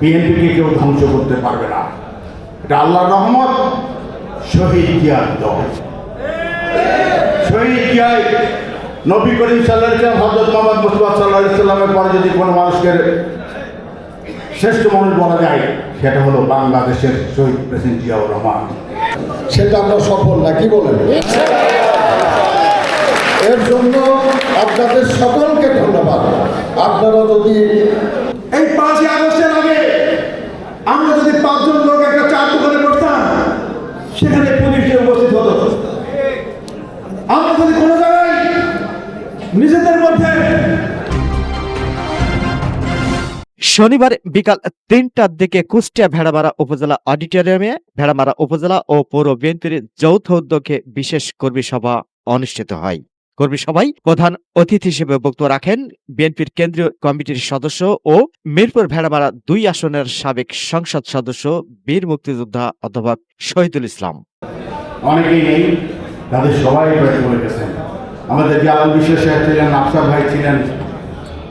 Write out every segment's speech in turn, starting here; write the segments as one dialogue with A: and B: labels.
A: বিএনপিকে কেউ ধ্বংস করতে পারবে না। এটা আল্লাহর রহমত, শহীদ জিয়ার দল। শহীদ জিয়ায় নবী করিম সাল্লাহ হজরত মোহাম্মদ মুস্তফা সাল্লাহ ইসলামের পরে যদি কোনো মানুষকে শ্রেষ্ঠ মানুষ বলা যায়, সেটা হলো বাংলাদেশের শহীদ প্রেসিডেন্ট জিয়াউর রহমান।
B: সেটা আমরা সফল না, কি বলেন? এর জন্য আপনাদের সকলকে ধন্যবাদ। আপনারা যদি
C: এই পাঁচই আগস্টের আগে আমরা যদি পাঁচজন লোক একটা চার দোকানে সেখানে উপস্থিত হতো। আমরা যদি কোনো জায়গায় নিজেদের মধ্যে
D: শনিবার বিকাল তিনটার দিকে কুষ্টিয়া ভেড়ামারা উপজেলা অডিটোরিয়ামে ভেড়ামারা উপজেলা ও পৌর বিএনপির যৌথ উদ্যোগে বিশেষ কর্মী সভা অনুষ্ঠিত হয়। কর্মী সভায় প্রধান অতিথি হিসেবে বক্তব্য রাখেন বিএনপির কেন্দ্রীয় কমিটির সদস্য ও মিরপুর ভেড়ামারা দুই আসনের সাবেক সংসদ সদস্য বীর মুক্তিযোদ্ধা অধ্যাপক শহীদুল ইসলাম।
A: তাদের সবাই প্রায় চলে আমাদের যে আলম বিশ্ব সাহেব ছিলেন, আফসার ভাই ছিলেন,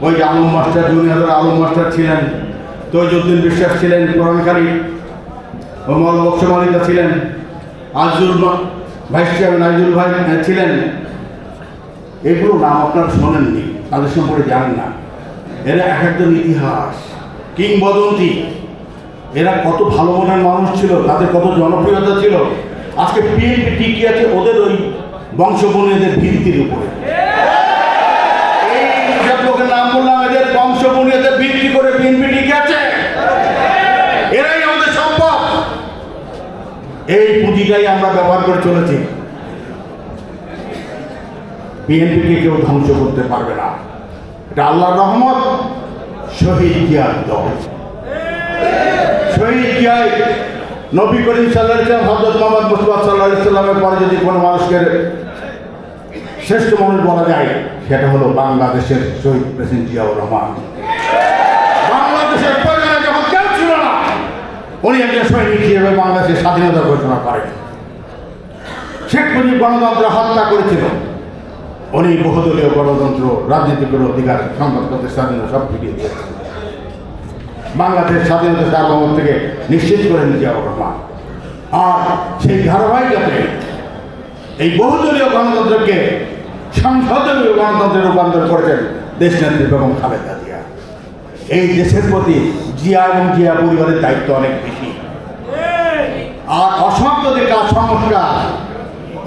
A: ওই Alam master, junior Alam master ছিলেন, তৈজুদ্দিন বিশ্বাস ছিলেন কোরআনকারী ও মল বক্সমালিকা ছিলেন আজুল ভাইস চেয়ারম্যান আজুল ভাই ছিলেন। এগুলো নাম আপনারা শোনেননি, তাদের সম্পর্কে জানেন না। এরা এক একজন ইতিহাস, কিংবদন্তি। এরা কত ভালো মনের মানুষ ছিল, তাদের কত জনপ্রিয়তা ছিল। আজকে বিএনপি টিকে আছে ওদের ওই বংশবনীদের ভিত্তির উপরে। নাম বললাম, এদের করে টিকে আছে। এরাই আমাদের এই পুঁজিটাই আমরা ব্যবহার করে চলেছি। বিএনপিকে কেউ ধ্বংস করতে পারবে না। এটা আল্লাহর রহমত, শহীদ জিয়ার দল। শহীদ নবী করিম সাল্লাহ হজরত মোহাম্মদ মুস্তফা সাল্লাহ ইসলামের পরে যদি কোনো মানুষকে শ্রেষ্ঠ মানুষ বলা যায়, সেটা হলো বাংলাদেশের শহীদ প্রেসিডেন্ট জিয়াউর রহমান। বাংলাদেশের ছিল না, উনি একজন সৈনিক হিসেবে বাংলাদেশের স্বাধীনতা ঘোষণা করেন। শেখ মুজিব গণতন্ত্র হত্যা করেছিল। উনি বহুদলীয় গণতন্ত্র রাজনীতির অধিকার সংবাদপত্রের স্বাধীনতা সব ফিরিয়ে দিয়েছেন বাংলাদেশ স্বাধীনতা সার্বভৌম থেকে নিশ্চিত করে জিয়াউর রহমান আর সেই ধারাবাহিকতায় এই বহুদলীয় গণতন্ত্রকে সংসদীয় গণতন্ত্রে রূপান্তর করেছেন দেশনেত্রী বেগম খালেদা জিয়া। এই দেশের প্রতি জিয়া এবং জিয়া পরিবারের দায়িত্ব অনেক বেশি। আর অসমাপ্ত যে কাজ সংস্কার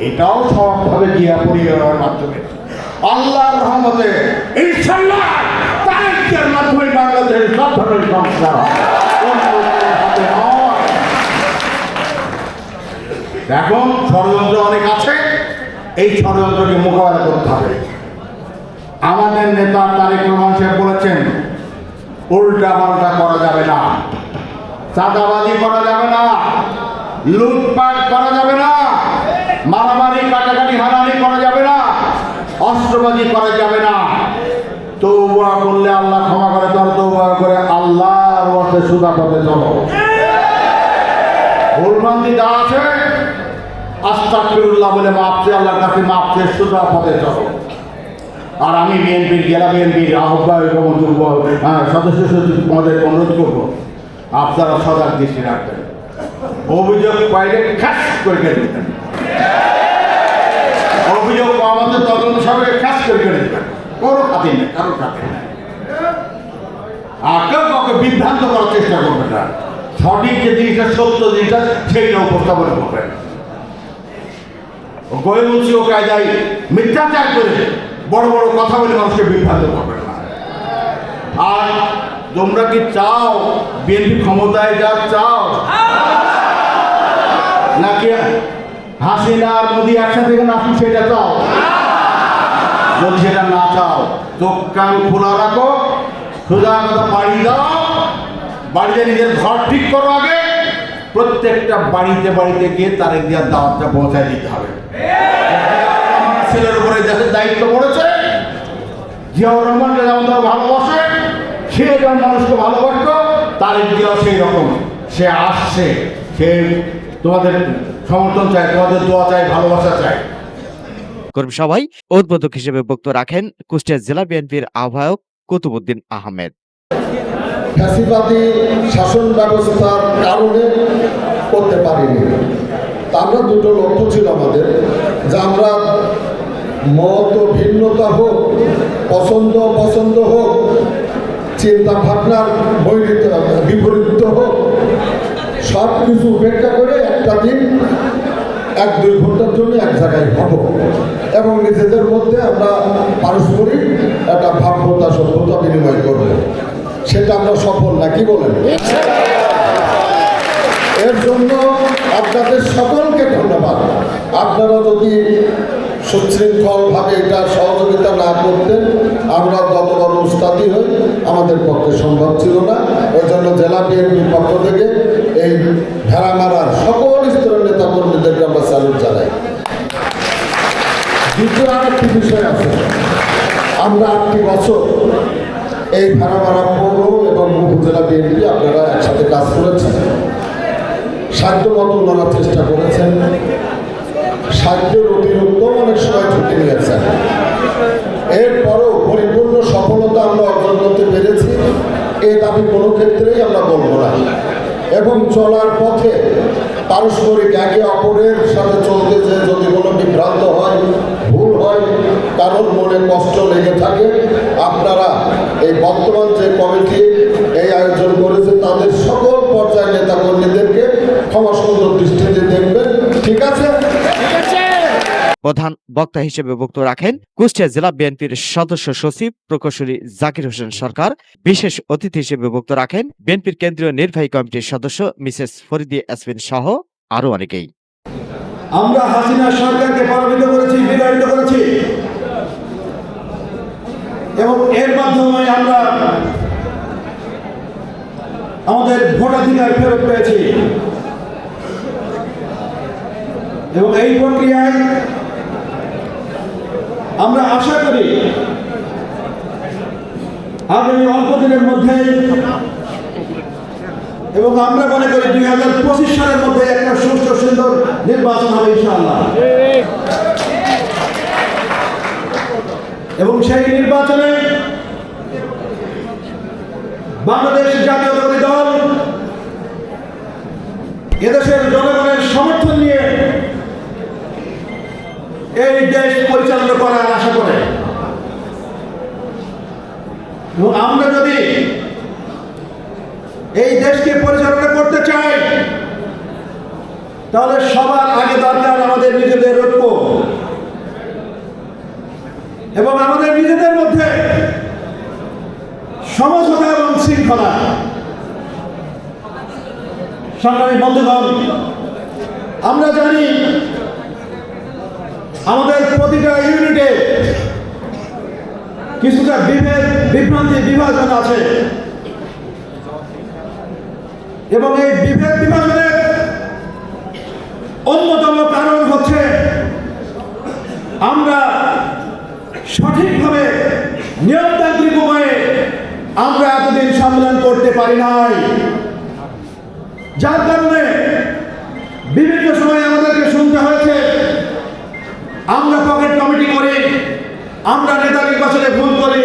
A: এটাও সবভাবে জিয়া পরিবারের মাধ্যমে। আল্লাহর রহমতে ইনশাল্লাহ দায়িত্বের মাধ্যমে বাংলাদেশের সব ধরনের সংস্কার। এখন ষড়যন্ত্র অনেক আছে, এই ষড়যন্ত্রকে মোকাবেলা করতে হবে। আমাদের নেতা তারেক রহমান সাহেব বলেছেন উল্টা পাল্টা করা যাবে না, চাঁদাবাজি করা যাবে না, লুটপাট করা যাবে না। মারামারি কাটাকাটি হানাহানি করা যাবে না অস্ত্রবাজি করা যাবে না। তৌবা করলে আল্লাহ ক্ষমা করে তোর তৌবা করে আল্লাহর ওয়াস্তে সুদা পথে চলো। যা আছে বলে মাপ চেয়ে আল্লাহর কাছে মাপ চেয়ে সুদা পথে চলো। আর আমি বিএনপির জেলা বিএনপির আহ্বায়ক এবং যুব হ্যাঁ, সদস্য সচিব আমাদের অনুরোধ করব আপনারা সজাগ দৃষ্টি রাখবেন। অভিযোগ পাইলে খাস করে দেবেন অভিযোগ আমাদের তদন্ত সবাইকে খাস করে দেবেন কোনো খাতির নেই কারোর খাতির নেই। আর কেউ কাউকে বিভ্রান্ত করার চেষ্টা করবেন না। সঠিক যে জিনিসটা সত্য জিনিসটা সেইটা উপস্থাপন করবেন গোয়েমুন্সি ও কায়দায় মিথ্যাচার করে বড় বড় কথা বলে মানুষকে বিভ্রান্ত করবেন না। আর তোমরা কি চাও বিএনপি ক্ষমতায় যা চাও? নাকি হাসিনা আর মোদি একসাথে এখানে আসুন সেটা চাও? যদি সেটা না চাও, চোখ কান খোলা রাখো, সোজা কথা বাড়ি দাও বাড়িতে নিজের ঘর ঠিক করো আগে, প্রত্যেকটা বাড়িতে বাড়িতে গিয়ে তারেক দেওয়ার দাওয়াতটা পৌঁছায় দিতে হবে। ছেলের উপরে দেশের দায়িত্ব পড়েছে। জিয়াউর রহমানকে যেমন তারা ভালোবাসে, সে যেমন মানুষকে ভালোবাসত, তারেক জিয়াও সেই রকম। সে আসছে, সে তোমাদের সমর্থন চায় তোমাদের দোয়া চাই ভালোবাসা চায়
D: কর্মী সভায় উদ্বোধক হিসেবে বক্তব্য রাখেন কুষ্টিয়া জেলা বিএনপির আহ্বায়ক কুতুবুদ্দিন আহমেদ।
B: ফ্যাসিবাদী শাসন ব্যবস্থার কারণে করতে পারিনি। আমরা দুটো লক্ষ্য ছিল আমাদের যে আমরা মত ভিন্নতা হোক পছন্দ পছন্দ হোক চিন্তা ভাবনার বৈরিত বিপরীত হোক সব কিছু উপেক্ষা করে একটা দিন এক, দুই ঘণ্টার জন্য এক জায়গায় হব। এবং নিজেদের মধ্যে আমরা পারস্পরিক একটা ভাব্যতা সভ্যতা বিনিময় করব। সেটা আমরা সফল না, কি বলেন? এর জন্য আপনাদের সকলকে ধন্যবাদ। আপনারা যদি সুশৃঙ্খলভাবে এটা সহযোগিতা না করতেন আমরা যত বড় উস্তাদি হই। আমাদের পক্ষে সম্ভব ছিল না। ওই জন্য জেলা বিএনপির পক্ষ থেকে এই ভেড়ামারার সকল স্তরের নেতা কর্মীদেরকে আমরা স্যালুট জানাই। দ্বিতীয় আরেকটি বিষয় আছে। আমরা আটটি বছর এই ভেড়া মারা পৌর এবং উপজেলা বিএনপি আপনারা একসাথে কাজ করেছেন। সাধ্য মতো ওনারা চেষ্টা করেছেন। সাধ্যের অতিরিক্ত অনেক সময় ছুটি নিয়েছেন এরপরও পরিপূর্ণ সফলতা আমরা অর্জন করতে পেরেছি এই দাবি কোনো ক্ষেত্রেই আমরা বলব না। এবং চলার পথে পারস্পরিক একে অপরের সাথে চলতে যে যদি কোনো বিভ্রান্ত হয়, ভুল হয়, কারোর মনে কষ্ট লেগে থাকে, আপনারা এই বর্তমান যে কমিটি এই আয়োজন করেছে, তাদের সকল পর্যায়ের নেতা কর্মীদেরকে ক্ষমা সুন্দর দৃষ্টিতে দেখবেন। ঠিক আছে?
D: প্রধান বক্তা হিসেবে বক্তব্য রাখেন কুষ্টিয়া জেলা বিএনপির সদস্য সচিব প্রকৌশলী জাকির হোসেন সরকার। বিশেষ অতিথি হিসেবে বক্তব্য রাখেন বিএনপির কেন্দ্রীয় নির্বাহী কমিটির সদস্য মিসেস ফরিদি ইয়াসমিন সহ আরও অনেকেই।
C: আমরা হাসিনা সরকারকে পরাজিত করেছি, বিতাড়িত করেছি। এবং এর মাধ্যমে আমরা আমাদের ভোটাধিকার ফেরত পেয়েছি। এবং এই প্রক্রিয়ায় আমরা আশা করি আগামী অল্প দিনের মধ্যে এবং আমরা মনে করি দুই হাজার পঁচিশ সালের মধ্যে একটা সুষ্ঠু সুন্দর নির্বাচন হবে ইনশাআল্লাহ। এবং সেই নির্বাচনে বাংলাদেশ জাতীয়তাবাদী দল এদেশের জনগণের সমর্থন নিয়ে এই দেশ পরিচালনা করার আশা করে। আমরা যদি এই দেশকে পরিচালনা করতে চাই, তাহলে সবার আগে দরকার আমাদের নিজেদের ঐক্য। এবং আমাদের নিজেদের মধ্যে সমঝোতা এবং শৃঙ্খলা। সংগ্রামী বন্ধুগণ, আমরা জানি আমাদের প্রতিটা ইউনিটে কিছুটা বিভেদ, বিভ্রান্তি, বিভাজন আছে। এবং এই বিভেদ, বিভাজনের অন্যতম কারণ হচ্ছে আমরা সঠিকভাবে নিয়মতান্ত্রিক উপায়ে আমরা এতদিন সম্মেলন করতে পারি নাই। যার কারণে বিভিন্ন আমরা পকেট কমিটি করে, আমরা নেতা নির্বাচনে ভুল করে,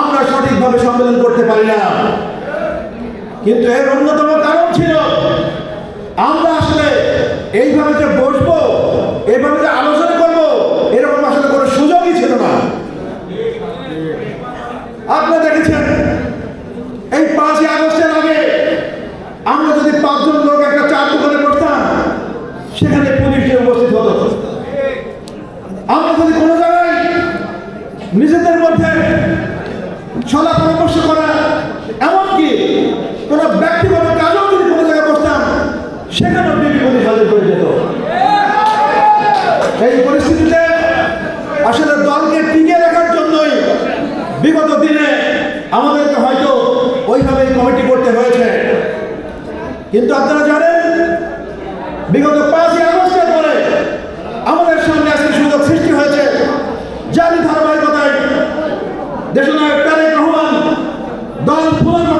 C: আমরা সঠিকভাবে সম্মেলন করতে পারি না। কিন্তু এর অন্যতম কারণ ছিল, আমরা আসলে এইভাবে যে বসবো এইভাবে যে আলোচনা করব, এরকম আসলে কোনো সুযোগই ছিল না। আপনারা দেখেছেন, এই পাঁচই আগস্টের আগে আমরা যদি পাঁচজন লোক একটা চার দোকানে বসতাম সেখানে পুলিশ গিয়ে উপস্থিত হতো আমরা যদি কোনো জায়গায় নিজেদের মধ্যে সলা পরামর্শ করা এমনকি কোনো ব্যক্তিগত কাজও যদি কোনো জায়গায় বসতাম সেখানেও ডিবি পুলিশ হাজির করে যেত এই পরিস্থিতিতে আসলে দলকে টিকে রাখার জন্যই বিগত দিনে আমাদেরকে হয়তো ওইভাবে কমিটি করতে হয়েছে কিন্তু আপনারা জানেন বিগত পাঁচই আগস্টের পরে আমাদের সামনে আজকে সুযোগ সৃষ্টি হয়েছে জানি ধারাবাহিকতায় দেশনায়ক তারেক রহমান দল পুনর্গঠনের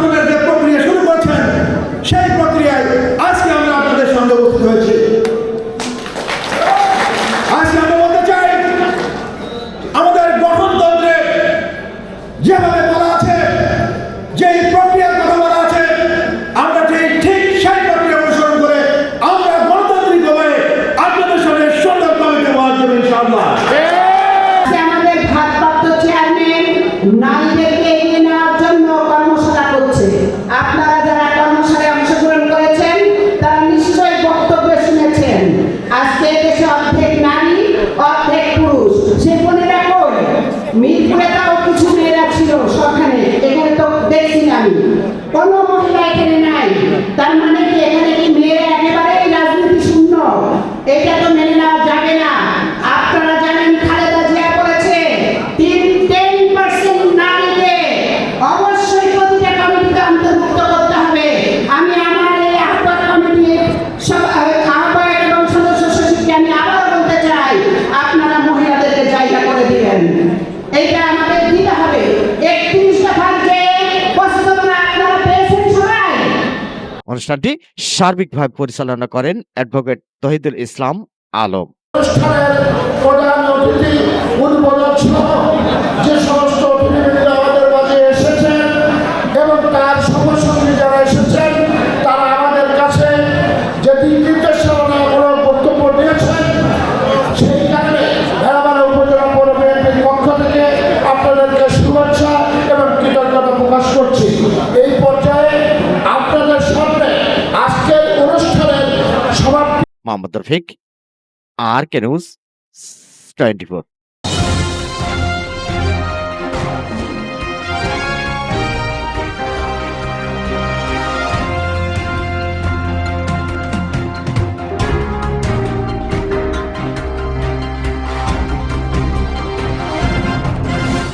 D: অনুষ্ঠানটি সার্বিকভাবে পরিচালনা করেন অ্যাডভোকেট তহিদুল ইসলাম আলম।
E: অনুষ্ঠানের প্রধান অতিথি উদ্বোধন ছিল যে
D: Mohammad Rafiq R K news twenty four.